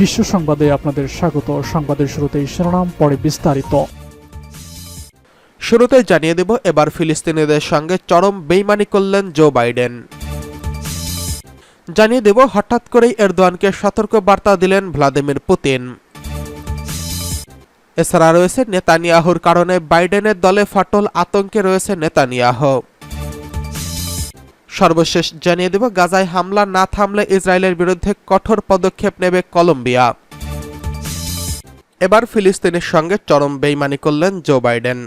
বিশ্ব সংবাদে আপনাদের স্বাগত। সংবাদের শুরুতেই শিরোনাম, পরে বিস্তারিত। শুরুতে জানিয়ে দেব, এবার ফিলিস্তিনিদের সঙ্গে চরম বেইমানি করলেন জো বাইডেন। জানিয়ে দেব, হঠাৎ করেই এরদোয়ানকে সতর্ক বার্তা দিলেন ভ্লাদিমির পুতিন। এছাড়া রয়েছে নেতানিয়াহুর কারণে বাইডেনের দলে ফাটল আতঙ্কে রয়েছে নেতানিয়াহ। সর্বশেষ জানিয়ে দেব গাজায় হামলা না থামলে ইসরায়েলের বিরুদ্ধে কঠোর পদক্ষেপ নেবে কলম্বিয়া। এবার ফিলিস্তিনের সঙ্গে চরম বেইমানি করলেন জো বাইডেন।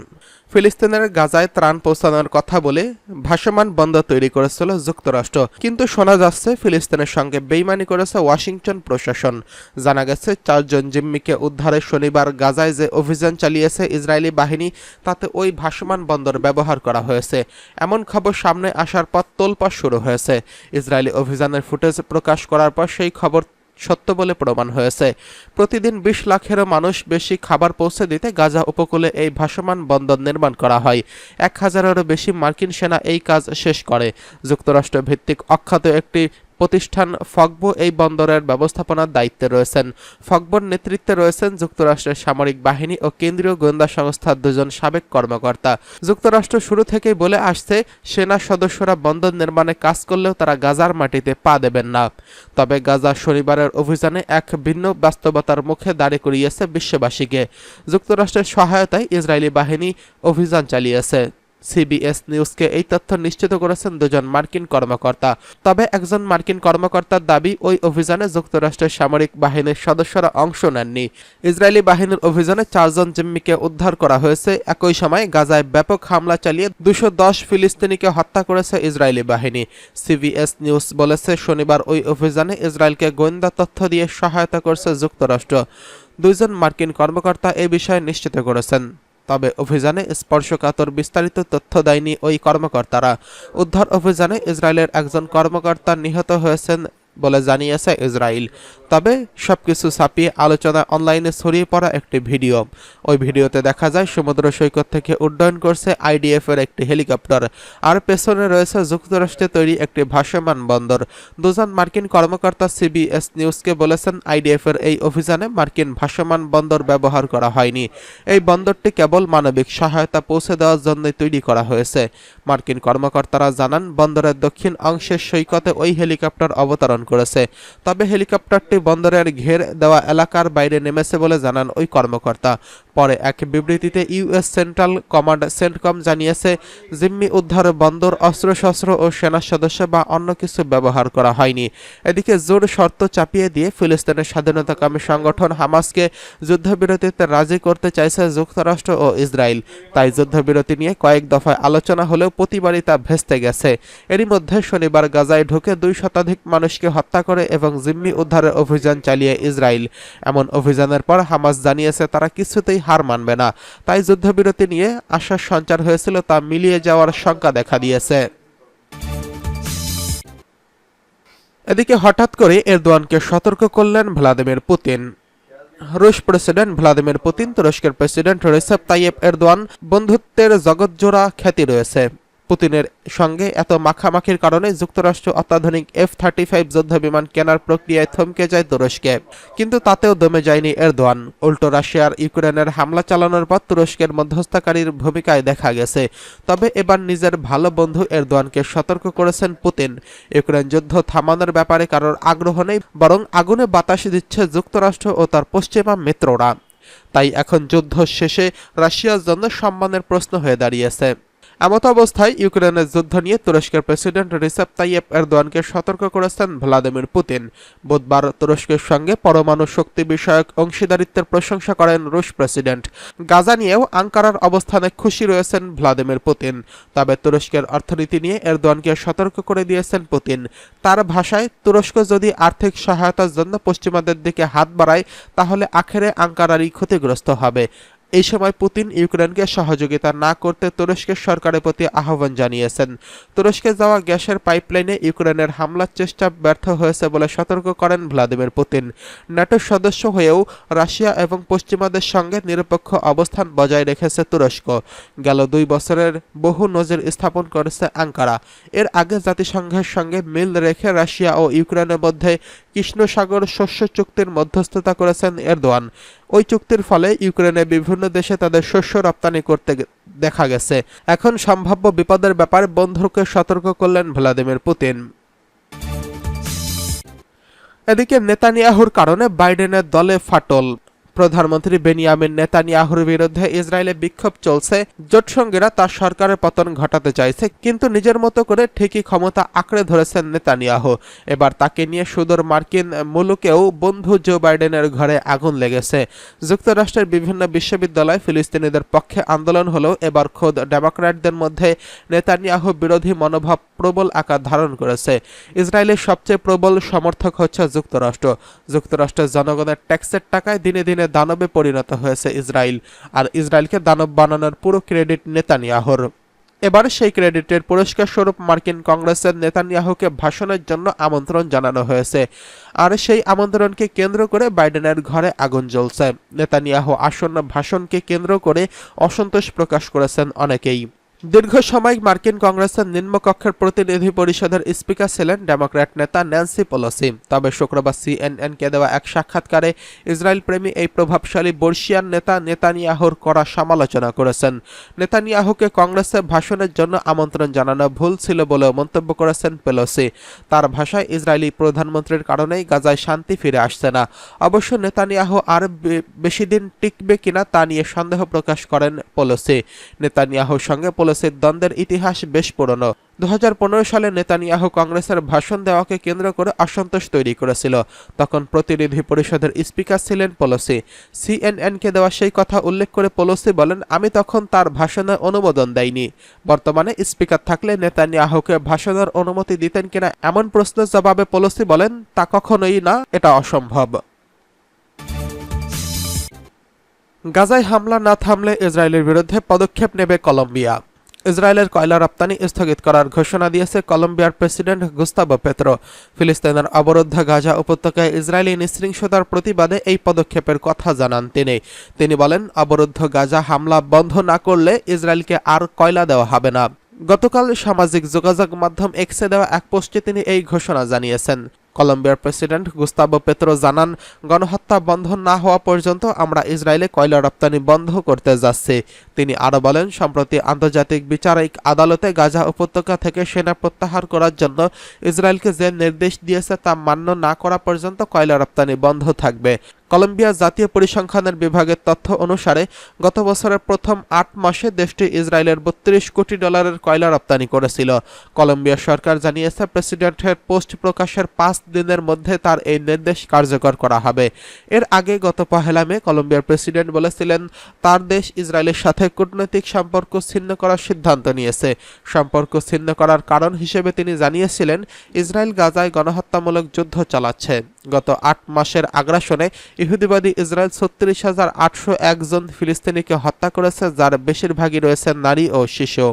ফিলিস্তিনের গাজায় ত্রাণ পৌঁছানোর কথা বলে ভাসমান বন্দর তৈরি করেছিল যুক্তরাষ্ট্র। কিন্তু শোনা যাচ্ছে ফিলিস্তিনের সঙ্গে বেইমানি করেছে ওয়াশিংটন প্রশাসন। জানা গেছে, চারজন জিম্মিকে উদ্ধারে শনিবার গাজায় যে অভিযান চালিয়েছে ইসরায়েলি বাহিনী, তাতে ওই ভাসমান বন্দর ব্যবহার করা হয়েছে। এমন খবর সামনে আসার পর তোলপাড় শুরু হয়েছে। ইসরায়েলি অভিযানের ফুটেজ প্রকাশ করার পর সেই খবর সত্য বলে প্রমাণ হয়েছে। প্রতিদিন বিশ লাখেরও মানুষ বেশি খাবার পৌঁছে দিতে গাজা উপকূলে এই ভাসমান বন্দর নির্মাণ করা হয়। এক হাজারেরও বেশি মার্কিন সেনা এই কাজ শেষ করে। যুক্তরাষ্ট্র ভিত্তিক অখ্যাত একটি প্রতিষ্ঠান ফগবো এই বন্দরের ব্যবস্থাপনার দায়িত্বে রয়েছেন। ফগবোর নেতৃত্বে রয়েছেন যুক্তরাষ্ট্রের সামরিক বাহিনী ও কেন্দ্রীয় গোয়েন্দা সংস্থার দুজন সাবেক কর্মকর্তা। যুক্তরাষ্ট্র শুরু থেকেই বলে আসছে, সেনা সদস্যরা বন্দর নির্মাণে কাজ করলেও তারা গাজার মাটিতে পা দেবেন না। তবে গাজা শনিবারের অভিযানে এক ভিন্ন বাস্তবতার মুখে দাঁড়ি করিয়েছে বিশ্ববাসীকে। যুক্তরাষ্ট্রের সহায়তায় ইসরায়েলি বাহিনী অভিযান চালিয়েছে। সিবিএস নিউজকে এই তথ্য নিশ্চিত করেছেন দুজন মার্কিন কর্মকর্তা। তবে একজন মার্কিন কর্মকর্তার দাবি, ওই অভিযানে যুক্তরাষ্ট্রের সামরিক বাহিনীর সদস্যরা অংশ নেননি। ইসরায়েলি বাহিনীর অভিযানে চারজন জিম্মিকে উদ্ধার করা হয়েছে। একই সময় গাজায় ব্যাপক হামলা চালিয়ে দুশো দশ ফিলিস্তিনিকে হত্যা করেছে ইসরায়েলি বাহিনী। সিবিএস নিউজ বলেছে, শনিবার ওই অভিযানে ইসরায়েলকে গোয়েন্দা তথ্য দিয়ে সহায়তা করছে যুক্তরাষ্ট্র। দুইজন মার্কিন কর্মকর্তা এ বিষয়ে নিশ্চিত করেছেন। তবে অভিযানে স্পর্শকাতর বিস্তারিত তথ্য দেয়নি ওই কর্মকর্তারা। উদ্ধার অভিযানে ইসরায়েলের একজন কর্মকর্তা নিহত হয়েছেন বলে জানিয়েছে ইসরায়েল। তবে সবকিছু ছাপিয়ে আলোচনা অনলাইনে ছড়িয়ে পড়া একটি ভিডিও। ওই ভিডিওতে দেখা যায়, সমুদ্র সৈকত থেকে উড্ডয়ন করছে আইডিএফ এর একটি হেলিকপ্টার। আর পেছনে রয়েছে যুক্তরাষ্ট্রে তৈরি একটি ভাসমান বন্দর। দুজন মার্কিন কর্মকর্তা সিবিএস নিউজকে বলেছেন আইডিএফ এর এই অভিযানে মার্কিন ভাসমান বন্দর ব্যবহার করা হয়নি। এই বন্দরটি কেবল মানবিক সহায়তা পৌঁছে দেওয়ার জন্য তৈরি করা হয়েছে। মার্কিন কর্মকর্তারা জানান, বন্দরের দক্ষিণ অংশের সৈকতে ওই হেলিকপ্টার অবতরণ করেছে। তবে হেলিকপ্টারটি বন্দরের ঘের দেওয়া এলাকার বাইরে নেমেছে বলে জানান ওই কর্মকর্তা। পরে এক বিবৃতিতে ইউএস সেন্ট্রাল কমান্ড সেন্টকম জানিয়েছে, জিম্মি উদ্ধার বন্দর, অস্ত্রশস্ত্র ও সেনা সদস্য বা অন্য কিছু ব্যবহার করা হয়নি। এদিকে জোর শর্ত চাপিয়ে দিয়ে ফিলিস্তিনের স্বাধীনতাকামী সংগঠন হামাসকে যুদ্ধবিরতিতে রাজি করতে চাইছে যুক্তরাষ্ট্র ও ইসরায়েল। তাই যুদ্ধবিরতি নিয়ে কয়েক দফায় আলোচনা হলেও প্রতিবারই তা ভেস্তে গেছে। এরই মধ্যে শনিবার গাজায় ঢুকে দুই শতাধিক মানুষকে হত্যা করে এবং জিম্মি উদ্ধারের অভিযান চালিয়ে ইসরায়েল। এমন অভিযানের পর হামাস জানিয়েছে, তারা কিছুতেই হার মানবে না। তাই যুদ্ধবিরতি নিয়ে আশার সঞ্চার হয়েছিল তা মিলিয়ে যাওয়ার শঙ্কা দেখা দিয়েছে। এদিকে হঠাৎ করে এরদোয়ানকে সতর্ক করলেন ভ্লাদিমির পুতিন। রুশ প্রেসিডেন্ট ভ্লাদিমির পুতিন, তুরস্কের প্রেসিডেন্ট রেসেপ তাইয়েব এরদোয়ান বন্ধুত্বের জগৎজোড়া খ্যাতি রয়েছে। পুতিনের সঙ্গে। এত মাখামাখির কারণে যুক্তরাষ্ট্র অত্যাধুনিক এফ থার্টি ফাইভ যুদ্ধ বিমান কেনার প্রক্রিয়ায় থমকে যায় তুরস্কে। কিন্তু তাতেও দমে যায়নি এরদোয়ান। উল্টো রাশিয়ার ইউক্রেনের হামলা চালানোর পর তুরস্কের মধ্যস্থকারীর ভূমিকায় দেখা গেছে। তবে এবার নিজের ভালো বন্ধু এরদোয়ানকে সতর্ক করেছেন পুতিন। ইউক্রেন যুদ্ধ থামানোর ব্যাপারে কারোর আগ্রহ নেই, বরং আগুনে বাতাস দিচ্ছে যুক্তরাষ্ট্র ও তার পশ্চিমা মিত্ররা। তাই এখন যুদ্ধ শেষে রাশিয়ার জন্য সম্মানের প্রশ্ন হয়ে দাঁড়িয়েছে। এমত অবস্থায় ইউক্রেনের যুদ্ধ নিয়ে তুরস্কের প্রেসিডেন্ট রিসেপ তাইয়েব এরদোয়ানকে সতর্ক করেছেন ভ্লাদিমির পুতিন। বুধবার তুরস্কের সঙ্গে পরমাণু শক্তি বিষয়ক অংশীদারিত্বের প্রশংসা করেন রুশ প্রেসিডেন্ট। গাজা নিয়েও আঙ্কারার অবস্থানে খুশি রয়েছেন ভ্লাদিমির পুতিন। তবে তুরস্কের অর্থনীতি নিয়ে এরদোয়ানকে সতর্ক করে দিয়েছেন পুতিন। তার ভাষায়, তুরস্ক যদি আর্থিক সহায়তার জন্য পশ্চিমাদের দিকে হাত বাড়ায়, তাহলে আখেরে আঙ্কারারই ক্ষতিগ্রস্ত হবে। এই সময় পুতিন ইউক্রেনকে সহযোগিতা না করতে তুরস্কের সরকারের প্রতি আহ্বান জানিয়েছেন। তুরস্কে যাওয়া গ্যাসের পাইপলাইনে ইউক্রেনের হামলার চেষ্টা ব্যর্থ হয়েছে বলে সতর্ক করেন ভ্লাদিমির পুতিন। ন্যাটোর সদস্য হয়েও রাশিয়া এবং পশ্চিমাদের সঙ্গে নিরপেক্ষ অবস্থান বজায় রেখেছে তুরস্ক। গেল দুই বছরের বহু নজির স্থাপন করেছে আঙ্কারা। এর আগে জাতিসংঘের সঙ্গে মিল রেখে রাশিয়া ও ইউক্রেনের মধ্যে কৃষ্ণসাগর শস্য চুক্তির মধ্যস্থতা করেছেন এরদোয়ান। ওই চুক্তির ফলে ইউক্রেনে বিভিন্ন দেশে তাদের শস্য রপ্তানি করতে দেখা গেছে। এখন সম্ভাব্য বিপদের ব্যাপারে বন্ধুকে সতর্ক করলেন ভ্লাদিমির পুতিন। এদিকে নেতানিয়াহুর কারণে বাইডেনের দলে ফাটল। প্রধানমন্ত্রী বেনিয়ামিন নেতানিয়াহুর বিরুদ্ধে ইসরায়েলে বিক্ষোভ চলছে। জোটসঙ্গীরা তার সরকারের পতন ঘটাতে চাইছে, কিন্তু নিজের মতো করে ঠিকই ক্ষমতা আঁকড়ে ধরেছেন নেতানিয়াহু। এবার তাকে নিয়ে সুদূর মার্কিন মুলুকেও বন্ধু জো বাইডেনের ঘরে আগুন লেগেছে। যুক্তরাষ্ট্রের বিভিন্ন বিশ্ববিদ্যালয় ফিলিস্তিনিদের পক্ষে আন্দোলন হলেও এবার খোদ ডেমোক্র্যাটদের মধ্যে নেতানিয়াহু বিরোধী মনোভাব প্রবল আকার ধারণ করেছে। ইসরায়েলের সবচেয়ে প্রবল সমর্থক হচ্ছে যুক্তরাষ্ট্র। যুক্তরাষ্ট্রের জনগণের ট্যাক্সের টাকায় দিনে দিনে দানবে পরিণত হয়েছে ইসরায়েল, আর ইসরায়েলকে দানব বানানোর পুরো ক্রেডিট নেতানিয়াহুর। এবার সেই ক্রেডিটের পুরস্কার স্বরূপ মার্কিন কংগ্রেসের নেতানিয়াহুকে ভাষণের জন্য আমন্ত্রণ জানানো হয়েছে, আর সেই আমন্ত্রণকে কেন্দ্র করে বাইডেনের ঘরে আগুন জ্বলছে। নেতানিয়াহু আসন্ন ভাষণকে কেন্দ্র করে অসন্তোষ প্রকাশ করেছেন অনেকেই। দীর্ঘ সময় মার্কিন কংগ্রেসের নিম্নকক্ষের প্রতিনিধি পরিষদের স্পিকার ছিলেন ডেমোক্র্যাট নেতা ন্যান্সি পলোসি। তবে শুক্রবার সিএনএনকে দেওয়া এক সাক্ষাৎকারে ইসরায়েল প্রেমী এই প্রভাবশালী বর্ষিয়ান নেতা নেতানিয়াহুর করা সমালোচনা করেছেন। নেতানিয়াহুকে কংগ্রেসে ভাষণের জন্য আমন্ত্রণ জানানো ভুল ছিল বলেও মন্তব্য করেছেন পেলোসি। তার ভাষায় ইসরায়েলি প্রধানমন্ত্রীর কারণেই গাজায় শান্তি ফিরে আসছে না। অবশ্য নেতানিয়াহু আর বেশি দিন টিকবে কিনা তা নিয়ে সন্দেহ প্রকাশ করেন পলোসি। নেতানিয়াহুর সঙ্গে পলোসির দ্বন্দ্বের ইতিহাস বেশ পুরনো। দু সালে নেতানিয়াহু কংগ্রেসের ভাষণ দেওয়াকে কেন্দ্র করে অসন্তোষ তৈরি করেছিল। তখন প্রতিনিধি পরিষদের স্পিকার ছিলেন পলোসি। সিএনএনকে দেওয়া সেই কথা উল্লেখ করে পলোসি বলেন, আমি তখন তার ভাষণে অনুমোদন দেয়নি বর্তমানে স্পিকার থাকলে নেতানিয়াহুকে ভাষণের অনুমতি দিতেন কিনা এমন প্রশ্নের জবাবে পলোসি বলেন, তা কখনোই না, এটা অসম্ভব। গাজায় হামলা না থামলে ইসরায়েলের বিরুদ্ধে পদক্ষেপ নেবে কলম্বিয়া। ইসরায়েলের কয়লা রপ্তানি স্থগিত করার ঘোষণা দিয়েছে কলম্বিয়ার প্রেসিডেন্ট গুস্তাবো পেত্রো। ফিলিস্তিনের অবরুদ্ধ গাজা উপত্যকায় ইসরায়েলি নৃশৃংসতার প্রতিবাদে এই পদক্ষেপের কথা জানান তিনি। তিনি বলেন, অবরুদ্ধ গাজা হামলা বন্ধ না করলে ইসরায়েলকে আর কয়লা দেওয়া হবে না। গতকাল সামাজিক যোগাযোগ মাধ্যম এক্সে দেওয়া এক পোস্টে তিনি এই ঘোষণা জানিয়েছেন। কলম্বিয়ার প্রেসিডেন্ট গুস্তাবো পেত্রো জানান, গণহত্যা বন্ধ না হওয়া পর্যন্ত আমরা ইসরায়েলে কয়লা রপ্তানি বন্ধ করতে যাচ্ছি। তিনি আরও বলেন, সম্প্রতি আন্তর্জাতিক বিচারিক আদালতে গাজা উপত্যকা থেকে সেনা প্রত্যাহার করার জন্য ইসরায়েলকে যে নির্দেশ দিয়েছে তা মান্য না করা পর্যন্ত কয়লা রপ্তানি বন্ধ থাকবে। কলম্বিয়া জাতীয় পরিসংখ্যানের বিভাগের তথ্য অনুসারে, গত বছরের প্রথম আট মাসে দেশটি ইসরায়েলের বত্রিশ কোটি ডলারের কয়লা রপ্তানি করেছিল। কলম্বিয়া সরকার জানিয়েছে, প্রেসিডেন্টের পোস্ট প্রকাশের পাঁচ দিনের মধ্যে তার এই নির্দেশ কার্যকর করা হবে। এর আগে গত পহেলা মে কলম্বিয়ার প্রেসিডেন্ট বলেছিলেন, তার দেশ ইসরায়েলের সাথে কূটনৈতিক সম্পর্ক ছিন্ন করার সিদ্ধান্ত নিয়েছে। সম্পর্ক ছিন্ন করার কারণ হিসেবে তিনি জানিয়েছিলেন, ইসরায়েল গাজায় গণহত্যামূলক যুদ্ধ চালাচ্ছে। গত আট মাসের আগ্রাসনে ইহুদিবাদী ইসরায়েল ছত্রিশ হাজার আটশো একজন ফিলিস্তিনিকে হত্যা করেছে, যার বেশিরভাগই রয়েছে নারী ও শিশু।